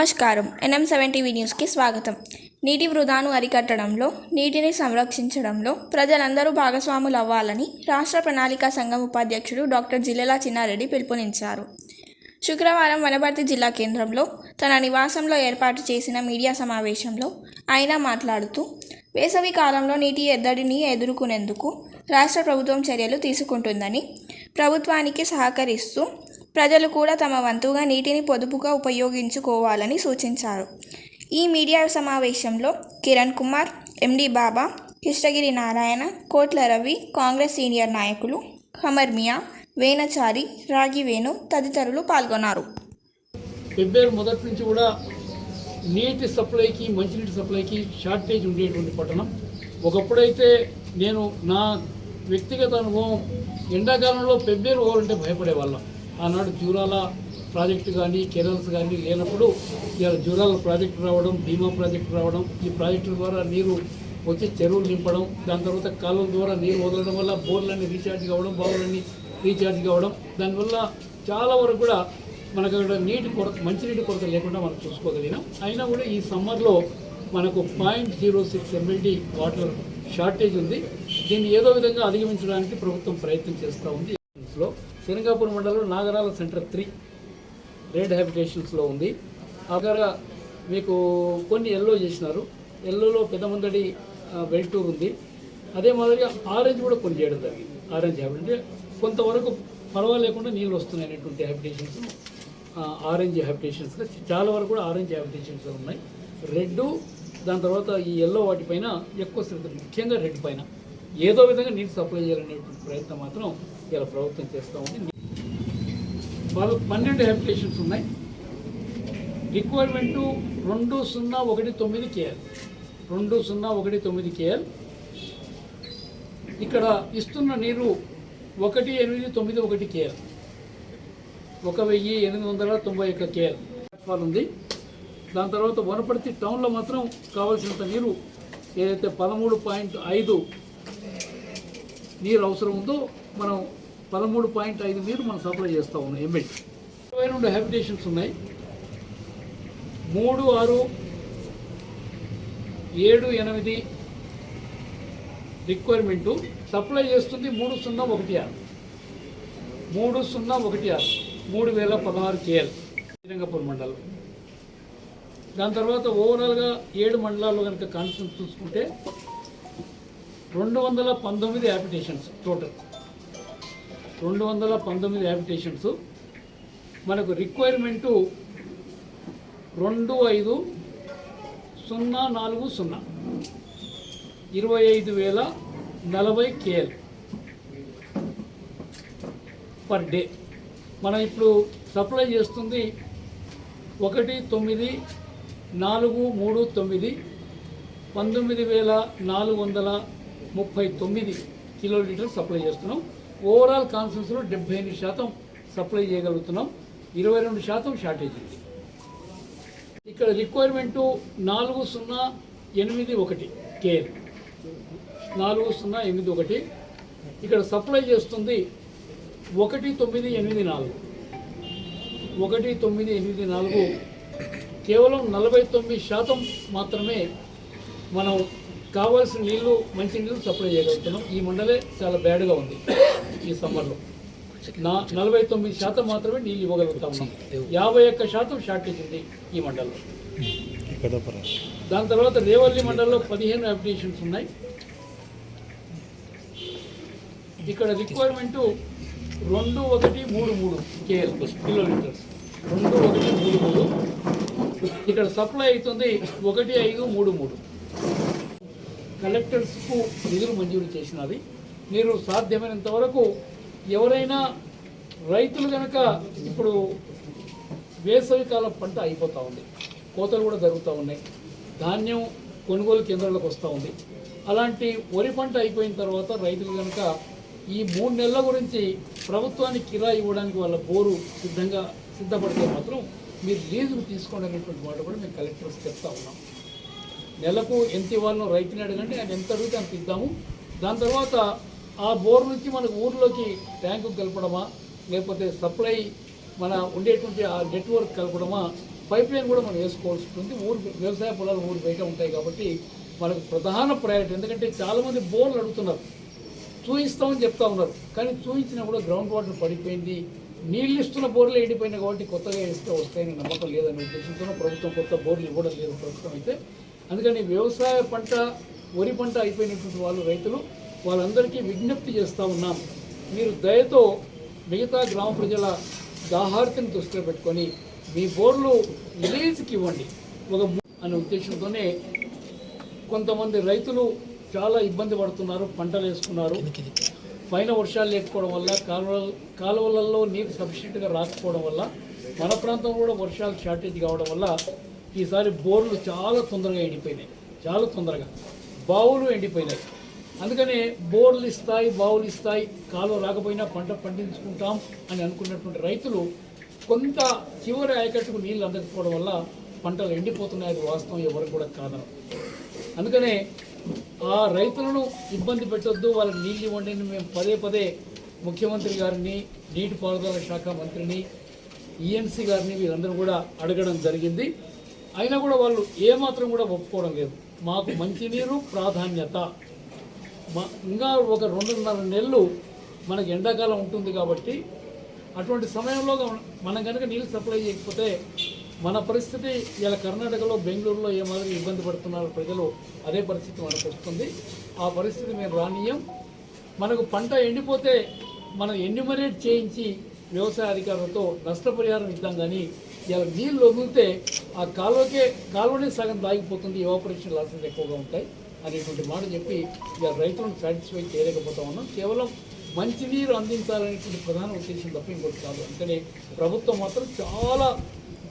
నమస్కారం. NM seven TV న్యూస్కి స్వాగతం. నీటి వృధాను అరికట్టడంలో నీటిని సంరక్షించడంలో ప్రజలందరూ భాగస్వాములు అవ్వాలని రాష్ట్ర ప్రణాళికా సంఘం ఉపాధ్యక్షుడు డాక్టర్ జిల్లెల చిన్నారెడ్డి పిలుపునిచ్చారు. శుక్రవారం వనపర్తి జిల్లా కేంద్రంలో తన నివాసంలో ఏర్పాటు చేసిన మీడియా సమావేశంలో ఆయన మాట్లాడుతూ వేసవి కాలంలో నీటి ఎద్దడిని ఎదుర్కొనేందుకు రాష్ట్ర ప్రభుత్వం చర్యలు తీసుకుంటుందని ప్రభుత్వానికి సహకరిస్తూ ప్రజలు కూడా తమ వంతుగా నీటిని పొదుపుగా ఉపయోగించుకోవాలని సూచించారు. ఈ మీడియా సమావేశంలో కిరణ్ కుమార్ ఎండి బాబా కృష్ణగిరి నారాయణ కోట్ల రవి కాంగ్రెస్ సీనియర్ నాయకులు ఖమర్ మియా వేణచారి రాగి వేణు తదితరులు పాల్గొన్నారు. ఫిబ్రవరి మొదటి నుంచి కూడా నీటి సప్లైకి మంచినీటి సప్లైకి షార్టేజ్ ఉండేటువంటి పట్టణం. ఒకప్పుడైతే నేను నా వ్యక్తిగత అనుభవం ఎండాకాలంలో ఫిబ్రవరి పోవాలంటే భయపడేవాళ్ళం. ఆనాడు జూరాల ప్రాజెక్టు కానీ కెనల్స్ కానీ లేనప్పుడు ఇలా జూరాల ప్రాజెక్టు రావడం భీమా ప్రాజెక్టు రావడం ఈ ప్రాజెక్టుల ద్వారా నీరు వచ్చి చెరువులు నింపడం దాని తర్వాత కాలువల ద్వారా నీరు వదలడం వల్ల బోర్లన్నీ రీఛార్జ్ కావడం బావులన్నీ రీఛార్జ్ కావడం దానివల్ల చాలా వరకు కూడా మనకు అక్కడ నీటి కొరత మంచినీటి కొరత లేకుండా మనం చూసుకోగలిగినాం. అయినా కూడా ఈ సమ్మర్లో మనకు point zero six MLD water shortage ఉంది. దీన్ని ఏదో విధంగా అధిగమించడానికి ప్రభుత్వం ప్రయత్నం చేస్తూ ఉంది. లో శనగాపూర్ మండలం నాగరాల సెంటర్ త్రీ రెడ్ హ్యాబిటేషన్స్లో ఉంది. అక్కడ మీకు కొన్ని ఎల్లో చేసినారు. ఎల్లోలో పెద్దమందడి వెల్టూర్ ఉంది. అదే మాదిరిగా ఆరెంజ్ కూడా కొన్ని చేయడం జరిగింది. ఆరెంజ్ హ్యాబిట్ అంటే కొంతవరకు పర్వాలేకుండా నీళ్ళు వస్తున్నాయి అనేటువంటి హ్యాబిటేషన్స్ ఆరెంజ్ హ్యాబిటేషన్స్గా చాలా వరకు కూడా ఆరెంజ్ హ్యాబిటేషన్స్ ఉన్నాయి. రెడ్ దాని తర్వాత ఈ ఎల్లో వాటిపైన ఎక్కువ శ్రద్ధ ముఖ్యంగా రెడ్ పైన. ఏదో విధంగా నీరు సప్లై చేయాలనేటువంటి ప్రయత్నం మాత్రం ఇలా ప్రభుత్వం చేస్తూ ఉంది. వాళ్ళు పన్నెండు అప్లికేషన్స్ ఉన్నాయి. రిక్వైర్మెంటు రెండు సున్నా ఒకటి తొమ్మిది కేఎల్. రెండు సున్నా ఒకటి తొమ్మిది కేఎల్. ఇక్కడ ఇస్తున్న నీరు ఒకటి ఎనిమిది తొమ్మిది ఒకటి కేఎల్. ఒక వెయ్యి ఎనిమిది వందల తొంభై ఒక్క కేఎల్. ఫాల్ ఉంది. దాని తర్వాత వనపర్తి టౌన్లో మాత్రం కావాల్సినంత నీరు ఏదైతే పదమూడు పాయింట్ ఐదు నీరు అవసరం ఉందో మనం పదమూడు పాయింట్ ఐదు నీరు మనం సప్లై చేస్తూ ఉన్నాం ఎంబెడ్. ఇరవై రెండు హ్యాబిటేషన్స్ ఉన్నాయి. మూడు ఆరు ఏడు ఎనిమిది రిక్వైర్మెంటు. సప్లై చేస్తుంది మూడు సున్నా ఒకటి ఆరు. మూడు సున్నా ఒకటి ఆరు. మూడు వేల పదహారు కేఎల్. శ్రీరంగపూర్ మండలం. దాని తర్వాత ఓవరాల్గా ఏడు మండలాల్లో కనుక కాన్ఫరెన్స్ చూసుకుంటే రెండు వందల పంతొమ్మిది యాప్లికేషన్స్ టోటల్. రెండు వందల పంతొమ్మిది యాప్లికేషన్స్ మనకు రిక్వైర్మెంటు రెండు ఐదు సున్నా నాలుగు సున్నా. ఇరవై ఐదు వేల నలభై కేఎల్. పర్ డే మనం ఇప్పుడు సప్లై చేస్తుంది ఒకటి తొమ్మిది నాలుగు మూడు తొమ్మిది పంతొమ్మిది వేల నాలుగు వందల ముప్పై తొమ్మిది కిలోమీటర్ సప్లై చేస్తున్నాం. ఓవరాల్ కాన్సెన్స్లో డెబ్బై ఎనిమిది శాతం సప్లై చేయగలుగుతున్నాం. ఇరవై రెండు శాతం షార్టేజ్ ఉంది ఇక్కడ రిక్వైర్మెంటు నాలుగు సున్నా ఎనిమిది ఒకటి కేఎల్ నాలుగు సున్నా ఎనిమిది ఒకటి. ఇక్కడ సప్లై చేస్తుంది ఒకటి తొమ్మిది ఎనిమిది నాలుగు. ఒకటి తొమ్మిది ఎనిమిది నాలుగు. కేవలం నలభై తొమ్మిది శాతం మాత్రమే మనం కావాల్సిన నీళ్ళు మంచి నీళ్ళు సప్లై చేయగలుగుతున్నాం. ఈ మండలే చాలా బ్యాడ్గా ఉంది. ఈ సమ్మర్లో. నా నలభై తొమ్మిది శాతం మాత్రమే నీళ్ళు ఇవ్వగలుగుతా ఉన్నాం. యాభై ఒక్క శాతం షార్టేజ్ ఉంది ఈ మండలంలో. దాని తర్వాత రేవల్లి మండలంలో పదిహేను అప్లికేషన్స్ ఉన్నాయి. ఇక్కడ రిక్వైర్మెంటు రెండు ఒకటి మూడు మూడు కేఎల్ కిలోమీటర్స్. రెండు ఒకటి మూడు మూడు. ఇక్కడ సప్లై అవుతుంది ఒకటి ఐదు మూడు మూడు. కలెక్టర్స్కు నిధులు మంజూరు చేసినది మీరు సాధ్యమైనంత వరకు ఎవరైనా రైతులు కనుక ఇప్పుడు వేసవికాలం పంట అయిపోతూ ఉంది. కోతలు కూడా జరుగుతూ ఉన్నాయి. ధాన్యం కొనుగోలు కేంద్రాలకు వస్తూ ఉంది. అలాంటి వరి పంట అయిపోయిన తర్వాత రైతులు కనుక ఈ మూడు నెలల గురించి ప్రభుత్వానికి కిరాయి ఇవ్వడానికి వాళ్ళ బోరు సిద్ధంగా సిద్ధపడితే మాత్రం మీరు లీజుకు తీసుకోండి అనేటువంటి మాట కూడా మేము కలెక్టర్స్ చెప్తా ఉన్నాం. నెలకు ఎంత ఇవ్వాలనో రైతుని అడగండి ఆయన ఎంత అడిగితే అంత ఇద్దాము. దాని తర్వాత ఆ బోర్ నుంచి మనకు ఊర్లోకి ట్యాంకు కలపడమా లేకపోతే సప్లై మన ఉండేటువంటి ఆ నెట్వర్క్ కలపడమా పైప్ లైన్ కూడా మనం వేసుకోవాల్సి ఉంటుంది ఊరు వ్యవసాయ పొలాలు ఊరు బయట ఉంటాయి కాబట్టి మనకు ప్రధాన ప్రయారిటీ ఎందుకంటే చాలామంది బోర్లు అడుగుతున్నారు. చూయిస్తామని చెప్తా ఉన్నారు. కానీ చూయించినా కూడా గ్రౌండ్ వాటర్ పడిపోయింది. నీళ్ళు ఇస్తున్న బోర్లు ఎండిపోయినాయి కాబట్టి కొత్తగా ఇస్తే వస్తాయని నమ్మకం లేదనే ఉద్దేశంతో ప్రభుత్వం కొత్త బోర్లు ఇవ్వడం లేదు ప్రస్తుతం అయితే. అందుకని వ్యవసాయ పంట వరి పంట అయిపోయినటువంటి వాళ్ళు రైతులు వాళ్ళందరికీ విజ్ఞప్తి చేస్తూ ఉన్నాం. మీరు దయతో మిగతా గ్రామ ప్రజల దాహార్తిని దృష్టిలో పెట్టుకొని మీ బోర్లు విలేజ్కి ఇవ్వండి. ఒక ము- అనే ఉద్దేశంతోనే కొంతమంది రైతులు చాలా ఇబ్బంది పడుతున్నారు పంటలు వేసుకున్నారు. పైన వర్షాలు లేకపోవడం వల్ల కాలువ కాలువలలో నీరు సఫిషియెంట్గా రాకపోవడం వల్ల మన ప్రాంతం కూడా వర్షాలు షార్టేజ్ కావడం వల్ల ఈసారి బోర్లు చాలా తొందరగా ఎండిపోయినాయి. చాలా తొందరగా. బావులు ఎండిపోయినాయి. అందుకనే బోర్లు ఇస్తాయి బావులు ఇస్తాయి కాలువ రాకపోయినా పంట పండించుకుంటాం అని అనుకున్నటువంటి రైతులు కొంత చివరి ఆయకట్టుకు నీళ్ళు అందకపోవడం వల్ల పంటలు ఎండిపోతున్నాయి అది వాస్తవం ఎవరికి కూడా కాదనం అందుకనే ఆ రైతులను ఇబ్బంది పెట్టొద్దు వాళ్ళకి నీళ్ళు ఇవ్వండి మేము పదే పదే ముఖ్యమంత్రి గారిని నీటిపారుదల శాఖ మంత్రిని ఈఎన్సీ గారిని వీరందరూ కూడా అడగడం జరిగింది. అయినా కూడా వాళ్ళు ఏమాత్రం కూడా ఒప్పుకోవడం లేదు. మాకు మంచినీరు ప్రాధాన్యత. ఇంకా ఒక రెండున్నర నెలలు మనకి ఎండాకాలం ఉంటుంది కాబట్టి అటువంటి సమయంలో మనం కనుక నీళ్ళు సప్లై చేయకపోతే మన పరిస్థితి ఇలా కర్ణాటకలో బెంగళూరులో ఏ మాదిరి ఇబ్బంది పడుతున్నారు ప్రజలు అదే పరిస్థితి మనకు వస్తుంది. ఆ పరిస్థితి మేము రానియం మనకు పంట ఎండిపోతే మనం ఎన్యుమరేట్ చేయించి వ్యవసాయ అధికారులతో నష్టపరిహారం ఇద్దాం కానీ ఇలా నీళ్ళు వదిలితే ఆ కాలువకే కాలువనే సగం దాగిపోతుంది ఎవాపరేషన్ లాసెస్ ఎక్కువగా ఉంటాయి. అనేటువంటి మాట చెప్పి ఇక రైతులను సాటిస్ఫై చేయలేకపోతా ఉన్నాం. కేవలం మంచినీరు అందించాలనేటువంటి ప్రధాన ఉద్దేశం తప్ప ఇంకోటి కాదు. అందుకని ప్రభుత్వం మాత్రం చాలా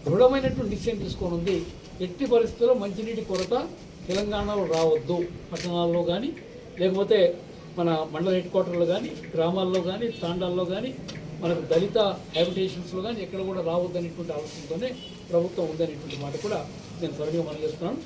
దృఢమైనటువంటి డిసిషన్ తీసుకొని ఉంది. ఎట్టి పరిస్థితుల్లో మంచినీటి కొరత తెలంగాణలో రావద్దు. పట్టణాల్లో కానీ లేకపోతే మన మండల హెడ్ క్వార్టర్లో కానీ గ్రామాల్లో కానీ తాండాల్లో కానీ మనకు దళిత హ్యాబిటేషన్స్లో కానీ ఎక్కడ కూడా రావద్దనేటువంటి ఆలోచనతోనే ప్రభుత్వం ఉందనేటువంటి మాట కూడా నేను త్వరగా మనం చేస్తున్నాను.